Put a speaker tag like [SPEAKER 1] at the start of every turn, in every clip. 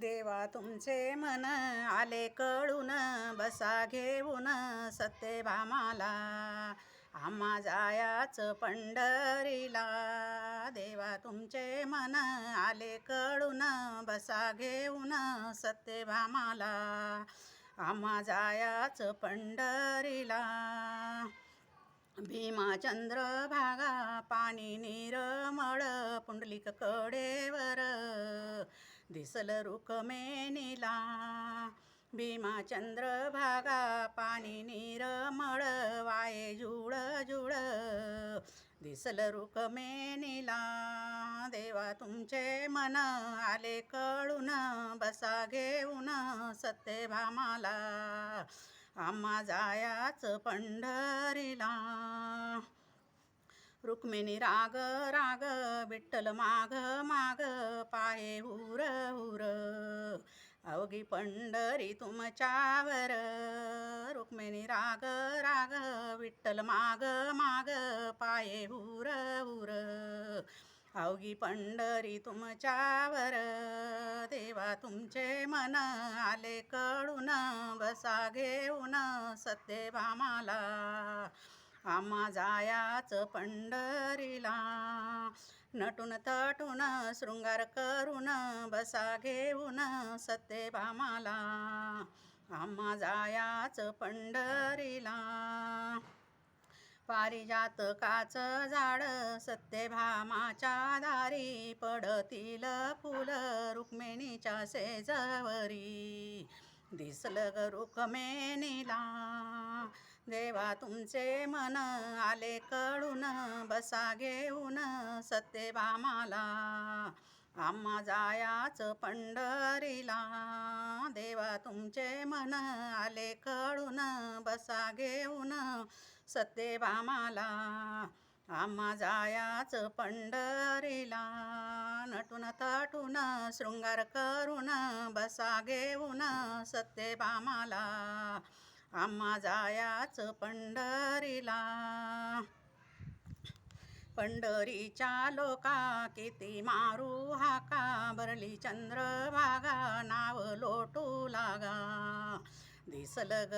[SPEAKER 1] देवा तुमचे मन आले कळून बसा घेऊन सत्यभामाला आम्हा जायाच पंढरीला. देवा तुमचे मन आले कळून बसा घेऊन सत्यभामाला आम्हा जायाच पंढरीला. भीमाचंद्र भागा पाणी निरमळ पुंडलिक कडेवर दिसल रुकमेनीला भीमाचंद्र भागा पाणी निरमळ वाये जुळ जुळ. दिसल रुकमेनीला देवा तुमचे मन आले कळून बसा घेऊन सत्यभामाला. आम्हा जायाच पंढरीला. रुक्मिणी राग राग विठ्ठल माग माग पाये हुर हुर अवघी पंढरी तुमच्यावर रुक्मिणी राग राग विठ्ठल माग माग पाये हुर हुर अवघी पंढरी तुमच्यावर देवा तुमचे मन आले कळून बसा घेऊन सत्यभामाला आम्हा जायाच पंढरीला. नटून तटून शृंगार करून बसा घेऊन सत्यभामाला आम्हा जायाच पंढरीला. पारिजातकाच झाड सत्यभामाच्या दारी पडतील फुल रुक्मिणीच्या सेजवरी दिसलं ग रुक्मिणीला देवा तुमचे मन आले कळून बसा घेऊन सत्यभामाला आम्हा जायाच पंढरीला. देवा तुमचे मन आले कळून बसा घेऊन सत्यभामाला आम्हा जायाच पंढरीला. नटून तटून शृंगार करून बसा घेऊन सत्यभामाला आम्हा जायाच पंढरीला. पंढरीच्या लोका किती मारू हाका भरली चंद्रभागा दिसल ग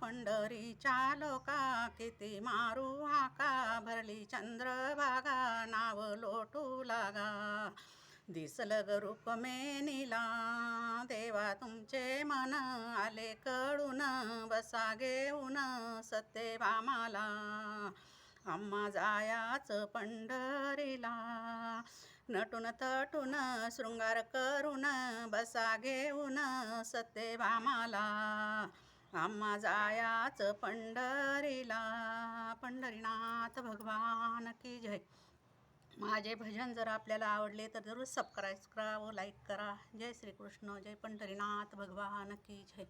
[SPEAKER 1] पंढरीच्या लोका किती मारू हाका भरली चंद्रभागा नाव लोटू लागा. दिसल ग रुक्मिणीला देवा तुमचे मन आले कळून बसा घेऊन सत्यभामाला आम्हा जायाच पंढरीला. नटून तटून शृंगार करून बसा घेऊन सत्यभामाला आम्हा जायाच पंढरीला. पंढरीनाथ भगवान की जय. माझे भजन जर आपल्याला आवडले तर जरूर सबस्क्राईब करा व लाईक करा. जय श्रीकृष्ण जय पंढरीनाथ भगवान की जय.